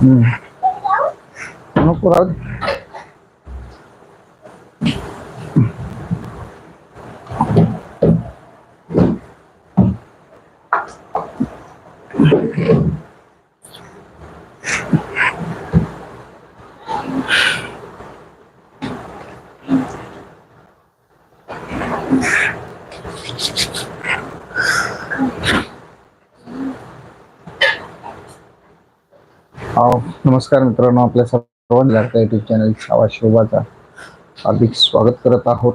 Hum. Não curado. Thank. नमस्कार मित्रांनो आपल्या सर्वांना युट्यूब चॅनल छावा शोभाचा अधिक स्वागत करत आहोत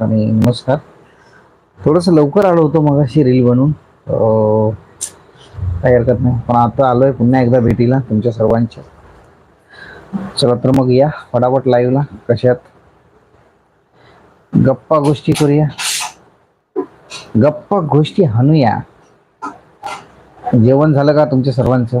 आणि नमस्कार. थोडंसं लवकर आलो होतो मगाशी रील बनवून. काही हरकत नाही. पण आता आलोय पुन्हा एकदा भेटीला तुमच्या सर्वांच्या. चला तर मग या फटाफट लाईव्हला कशात गप्पा गोष्टी करूया. गप्पा गोष्टी हाणूया. जेवण झालं का तुमच्या सर्वांचं?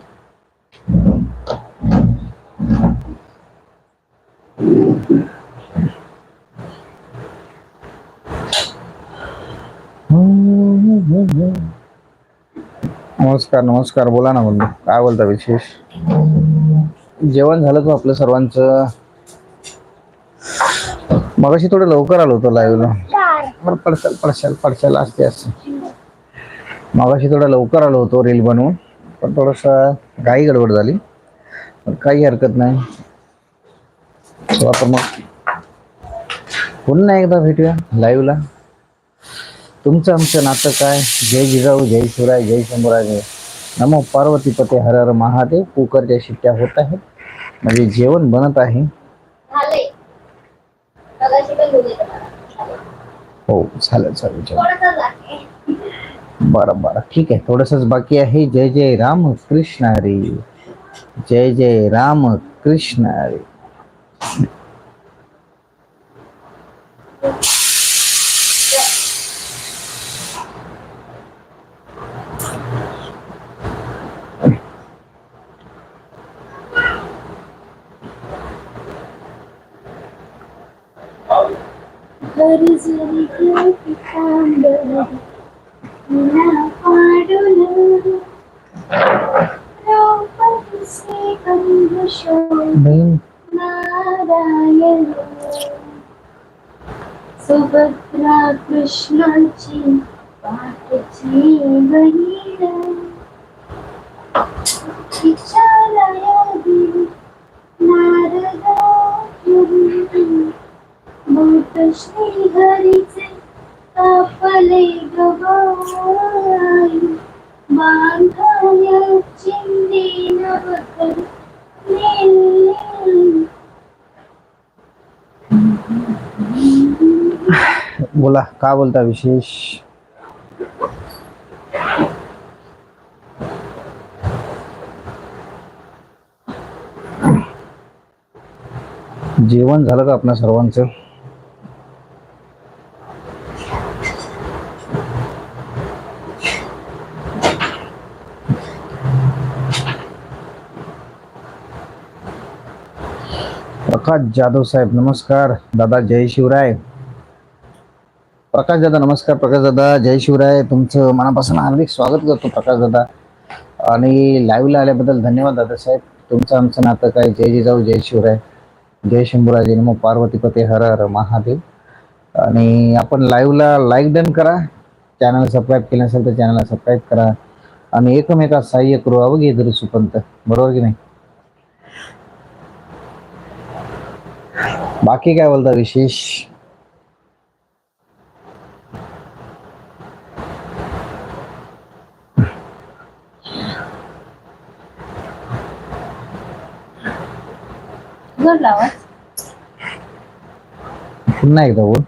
नमस्कार नमस्कार. बोला ना बंधू काय बोलता विशेष? जेवण झालं का आपलं सर्वांचं? मगाशी थोडं लवकर आलो होतो लाईव्हला पडशाल पडशाल पडशाल असते असते. मगाशी थोडं लवकर आलो होतो रील बनवून पण थोडंसं घाई गडबड झाली. पण काही हरकत नाही. तर मग. पुन्हा एकदा भेटूया लाईव्हला तुमचं आमचं नातं काय? जय जिजाऊ जय शिवराय जय शंभूराजे. नमो पार्वती पते हर हर महादेव. कुकरच्या शिट्ट्या होत आहेत. म्हणजे जेवण बनत आहे. हो झालं आहे. बरं बरं. ठीक आहे. थोडंसंच बाकी आहे. जय जय राम कृष्ण हरी. जय जय राम कृष्ण हरी. घरी जरी गेली पितांबर, पुन्हा पाडून भूत श्री हरीचे कापले गवाई बांधाया चिंदी नवकर नेली. बोला का बोलता विशेष? जेवण झालं का आपल्या सर्वांचं? प्रकाश जाधव साहेब नमस्कार. दादा जय शिवराय. प्रकाश दादा नमस्कार. प्रकाश दादा जय शिवराय. तुमचं मनापासून हार्दिक स्वागत करतो प्रकाश दादा. आणि लाईव्हला आल्याबद्दल धन्यवाद दादा साहेब. तुमचं आमचं नातं काय? जय जिजाऊ जय शिवराय. जय शंभूराजे नमो पार्वतीपते हर हर महादेव. आणि आपण लाईव्हला लाईक डन करा. चॅनल सबस्क्राईब केलं असेल तर चॅनलला सबस्क्राईब करा. आणि एकमेका सहाय्य करू अवघे धरू सुपंत. बरोबर की नाही? बाकी काय बोलता विशेष? पुन्हा एकदा बोल.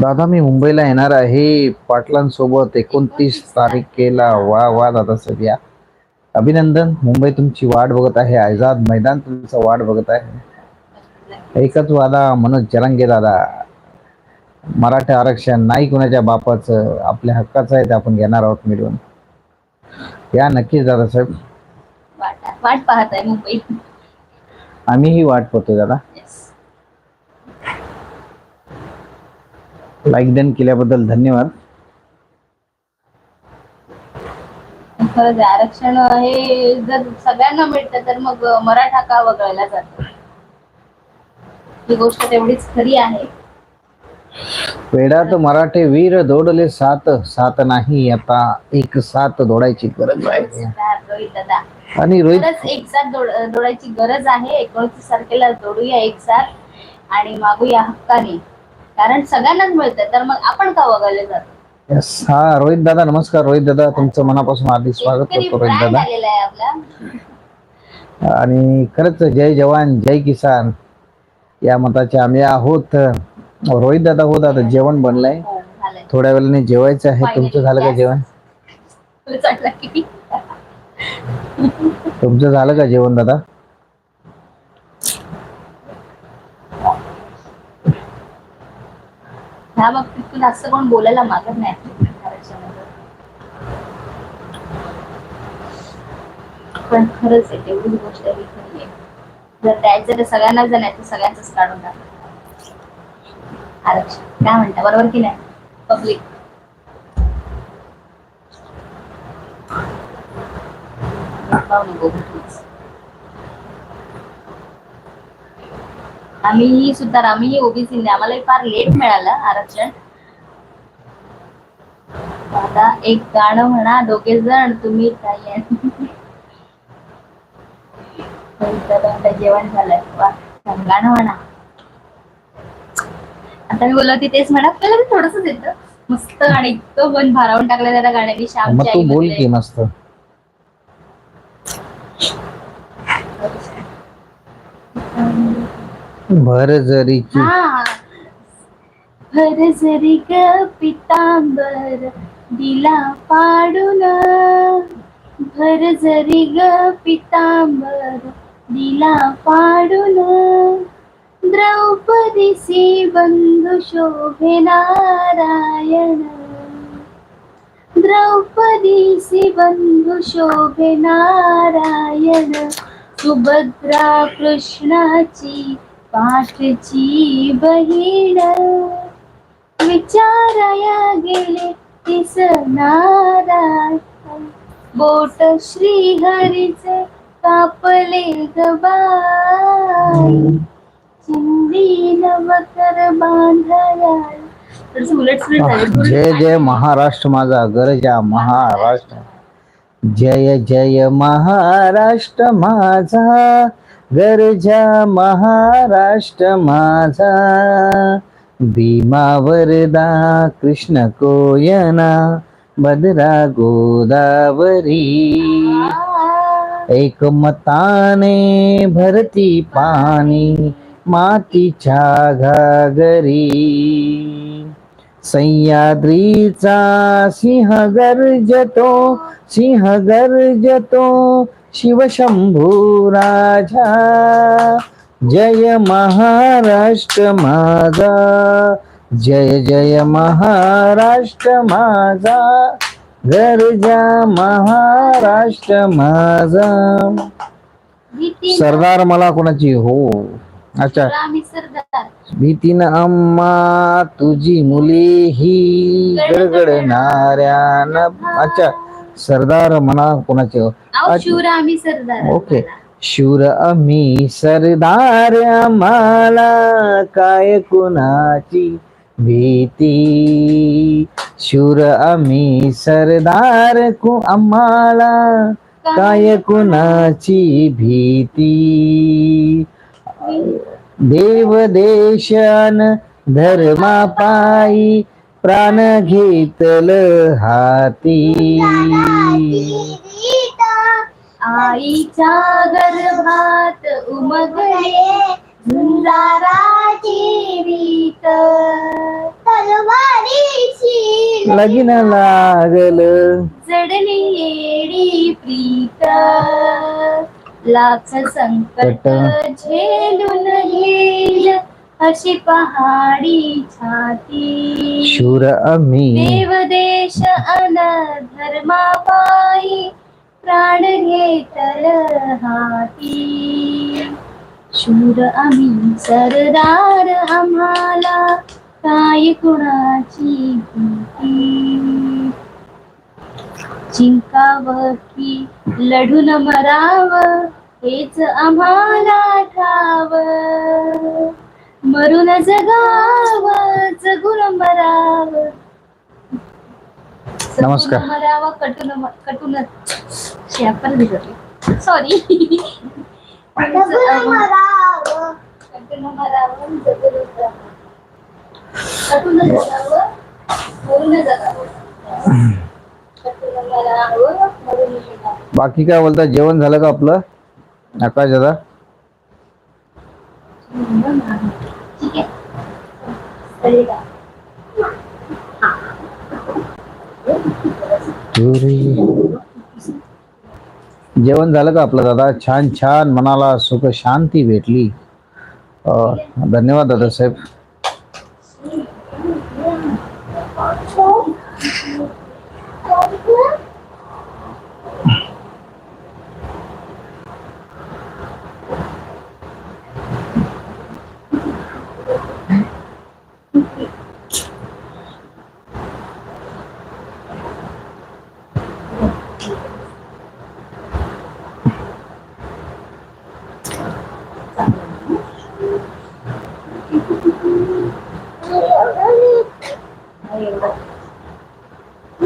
दादा मी मुंबईला येणार आहे पाटलांसोबत. एकोणतीस तारखेला. वा वा दादा सध्या अभिनंदन. मुंबई तुमची वाट बघत आहे. आझाद मैदान तुमचं वाट बघत आहे. एकच वादा मनोज जरंगे दादा. मराठा आरक्षण नाही कुणाच्या बापाचं आपल्या हक्काचं आहे ते आपण घेणार आहोत मिळून. या नक्कीच दादासाहेब वाट वाट पाहत आहे मुंबई. आम्हीही वाट पाहतोय दादा. लाईक देन केल्याबद्दल धन्यवाद. खरंच आहे, आरक्षण हे जर सगळ्यांना मिळतं तर मग मराठा का वगळला जातो? ही गोष्ट तेवढीच खरी आहे. वेडात मराठे वीर दौडले सात सात नाही आता एक साथ दौडायची गरज आहे. रोहित दादा. आणि रोहित खरंच एक साथ दौड- दौडायची गरज आहे. एकोणतीस तारखेला दौडूया एक साथ आणि मागूया हक्काने. कारण सगळ्यांनाच मिळतं तर मग आपण का वगळले जातो? Yes. हा रोहित दादा नमस्कार. रोहित दादा तुमचं मनापासून हार्दिक स्वागत शेतकरी करतो रोहित brand दादा. आलेला आहे आपला. आणि खरंच जय जवान जय किसान. या मताचे आम्ही आहोत. रोहित दादा हो दादा जेवण बनलंय. हो थोड्या वेळाने जेवायचं आहे. तुमचं झालं का जेवण? तुमचं झालं का जेवण दादा? ह्या बाबतीत तुला असं कोण बोलायला मागत नाही. आरक्षणाबद्दल. पण खरंच आहे तेवढीच गोष्ट खरी आहे. जर द्यायचं तर सगळ्यांनाच जण आहे तर सगळ्यांच काढून टाक आरक्षण. काय म्हणता? बरोबर की नाही? पब्लिक आम्ही सुद्धा आम्ही ओबीसी आम्हाला फार लेट मिळालं आरक्षण. आता एक गाणं म्हणा दोघे जण तुम्ही जेवण झालंय. वा छान गाणं म्हणा. आता मी बोलवते तेच म्हणा. आपल्याला थोडस येतं. मस्त आणि इतकं मन भारावून टाकलं त्या गाण्याने. मग तू बोल. की मस्त. भर जरीची हा. भर जरी ग पितांबर दिला पाडून. भर जरी ग पितांबर दिला पाडून द्रौपदीसी बंधू शोभे नारायण. द्रौपदीसी बंधू शोभे नारायण. सुभद्रा कृष्णाची पाठची बहीण. विचाराया गेले तिस नारायण. बोट श्री कापले गबाई चिंदी नवकर बांधाया थोडंसं उलट सुलट झालं. जय जय महाराष्ट्र माझा गरजा महाराष्ट्र. जय जय महाराष्ट्र माझा गरजा महाराष्ट्र माझा. भीमा वरदा कृष्ण कोयना भद्रा गोदावरी. एकमताने भरती पाणी मातीच्या घागरी. सह्याद्रीचा सिंह गर्जतो सिंह गर्जतो शिवशंभू राजा. जय महाराष्ट्र माझा जय जय महाराष्ट्र माझा. गरजा महाराष्ट्र माझा. सरदार मला कोणाची? हो. अच्छा. भीतीनं अम्मा तुझी मुली ही गडगडणाऱ्या न अच्छा. सरदार म्हणा कोणाचे? हो. आम्ही सरदार. ओके. शूर आम्ही सरदार आम्हाला. काय कुणाची? भीती शूर आम्ही सरदार कु आम्हाला काय कुणाची भीती? देव देशन धर्मा पायी प्राण घेतल हाती। आईच्या गर्भात उमगले झुंजाराची रीत तलवार लगीन लागल. जडली येडी प्रीत लाख संकट झेलून घेईल अशी पहाडी छाती. शूर आम्ही. देव देश अन धर्मापायी प्राण घेतल हाती. शूर आम्ही सरदार आम्हाला. काय कुणाची भीती? जिंकाव की लढून मराव हेच आम्हाला ठाव. मरून जगाव जगून मराव. नमस्कार. मराव कटून कटून सॉरी बाकी काय बोलता? जेवण झालं का आपलं? आकाश दादा? ठीक जेवण झालं का आपलं दादा? छान छान मनाला सुख शांती भेटली. धन्यवाद दादा साहेब.